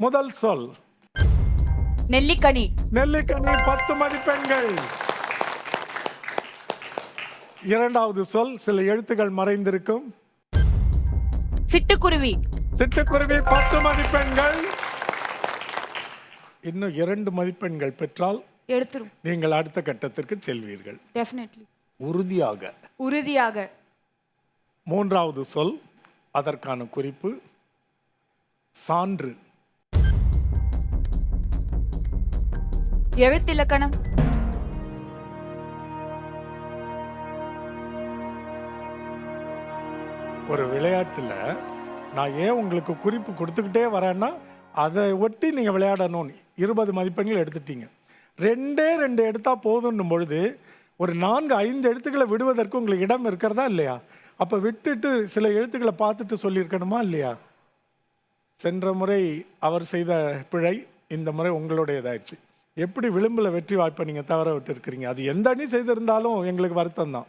முதல் சொல். நெல்லிக்கனி. நெல்லிக்கனி பத்து மதிப்பெண்கள். இரண்டாவது சொல் சில எழுத்துக்கள் மறைந்திருக்கும். சிட்டுக்குருவி. சிட்டுக்குருவி பத்து மதிப்பெண்கள். இன்னும் இரண்டு மதிப்பெண்கள் பெற்றால் எடுத்துரும். நீங்கள் அடுத்த கட்டத்திற்கு செல்வீர்கள். டெஃபினெட்லி உறுதியாக. உறுதியாக. மூன்றாவது சொல் அதற்கான குறிப்பு சான்று. எழுத்திலக்கணம். ஒரு விளையாட்டில் நான் ஏன் உங்களுக்கு குறிப்பு கொடுத்துக்கிட்டே வரேன்னா அதை ஒட்டி நீங்கள் விளையாடணும்னு. இருபது மதிப்பெண்கள் எடுத்துட்டீங்க. ரெண்டே ரெண்டு எடுத்தால் போதுன்னும் பொழுது ஒரு நான்கு ஐந்து எழுத்துக்களை விடுவதற்கு உங்களுக்கு இடம் இருக்கிறதா இல்லையா? அப்போ விட்டுட்டு சில எழுத்துக்களை பார்த்துட்டு சொல்லியிருக்கணுமா இல்லையா? சென்ற முறை அவர் செய்த பிழை இந்த முறை உங்களுடையதாயிடுச்சு. எப்படி விளிம்பில் வெற்றி வாய்ப்பை நீங்கள் தவற விட்டு இருக்கிறீங்க அது எந்த அணி செய்திருந்தாலும் எங்களுக்கு வருத்தம் தான்